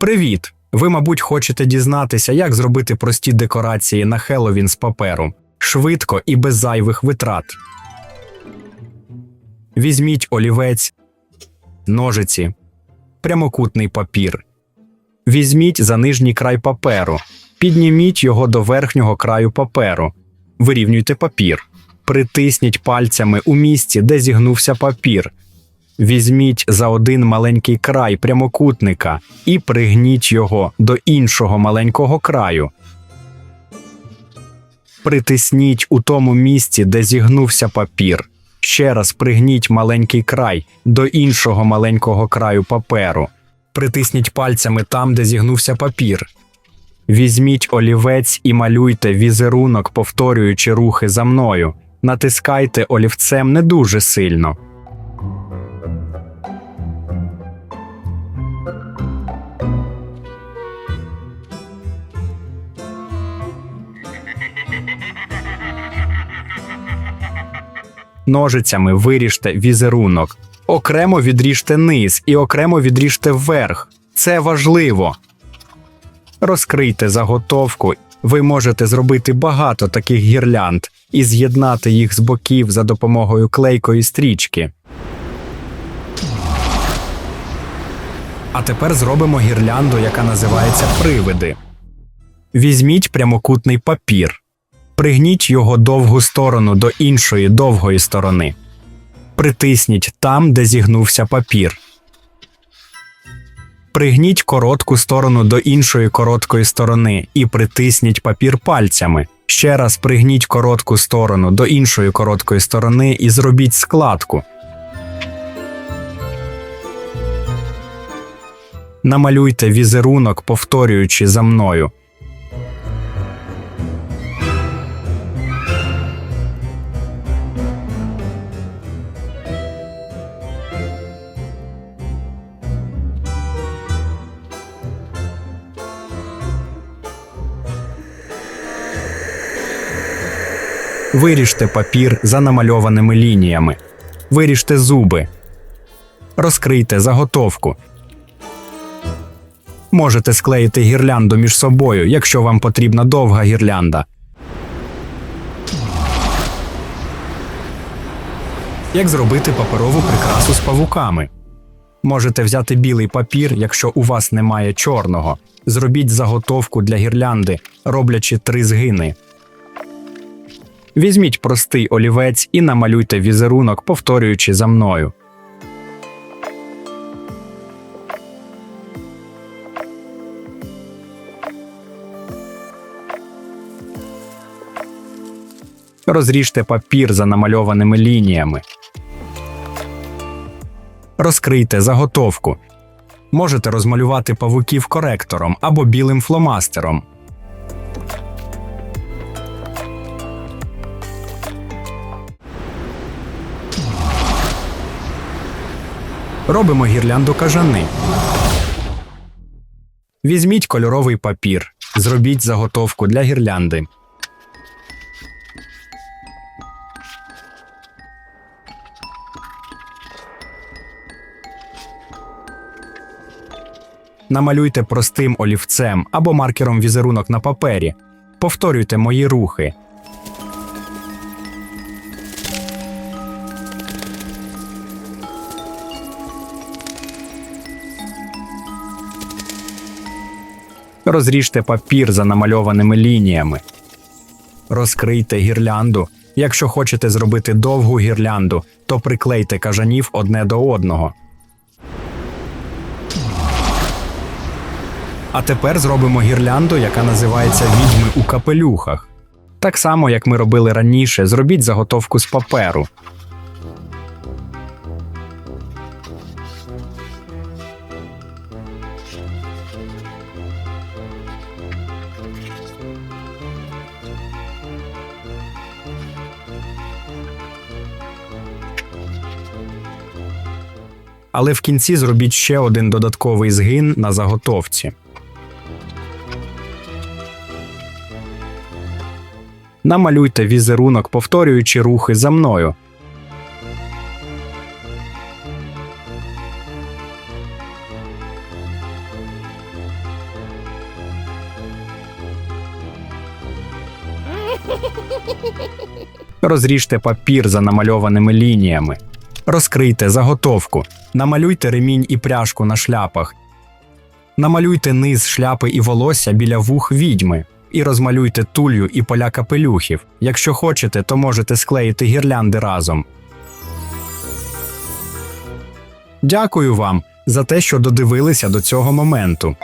Привіт! Ви, мабуть, хочете дізнатися, як зробити прості декорації на Хеллоуін з паперу швидко і без зайвих витрат. Візьміть олівець, ножиці, прямокутний папір. Візьміть за нижній край паперу, підніміть його до верхнього краю паперу, вирівнюйте папір, притисніть пальцями у місці, де зігнувся папір. Візьміть за один маленький край прямокутника і пригніть його до іншого маленького краю. Притисніть у тому місці, де зігнувся папір. Ще раз пригніть маленький край до іншого маленького краю паперу. Притисніть пальцями там, де зігнувся папір. Візьміть олівець і малюйте візерунок, повторюючи рухи за мною. Натискайте олівцем не дуже сильно. Ножицями виріжте візерунок. Окремо відріжте низ і окремо відріжте вверх. Це важливо. Розкрийте заготовку. Ви можете зробити багато таких гірлянд і з'єднати їх з боків за допомогою клейкої стрічки. А тепер зробимо гірлянду, яка називається привиди. Візьміть прямокутний папір. Пригніть його довгу сторону до іншої довгої сторони. Притисніть там, де зігнувся папір. Пригніть коротку сторону до іншої короткої сторони і притисніть папір пальцями. Ще раз пригніть коротку сторону до іншої короткої сторони і зробіть складку. Намалюйте візерунок, повторюючи за мною. Виріжте папір за намальованими лініями. Виріжте зуби. Розкрийте заготовку. Можете склеїти гірлянду між собою, якщо вам потрібна довга гірлянда. Як зробити паперову прикрасу з павуками? Можете взяти білий папір, якщо у вас немає чорного. Зробіть заготовку для гірлянди, роблячи три згини. Візьміть простий олівець і намалюйте візерунок, повторюючи за мною. Розріжте папір за намальованими лініями. Розкрийте заготовку. Можете розмалювати павуків коректором або білим фломастером. Робимо гірлянду кажани. Візьміть кольоровий папір. Зробіть заготовку для гірлянди. Намалюйте простим олівцем або маркером візерунок на папері. Повторюйте мої рухи. Розріжте папір за намальованими лініями. Розкрийте гірлянду. Якщо хочете зробити довгу гірлянду, то приклейте кажанів одне до одного. А тепер зробимо гірлянду, яка називається відьми у капелюхах. Так само, як ми робили раніше, зробіть заготовку з паперу. але в кінці зробіть ще один додатковий згин на заготовці. Намалюйте візерунок, повторюючи рухи за мною. Розріжте папір за намальованими лініями. Розкрийте заготовку. Намалюйте ремінь і пряжку на шляпах. Намалюйте низ шляпи і волосся біля вух відьми. І розмалюйте тулью і поля капелюхів. Якщо хочете, то можете склеїти гірлянди разом. Дякую вам за те, що додивилися до цього моменту.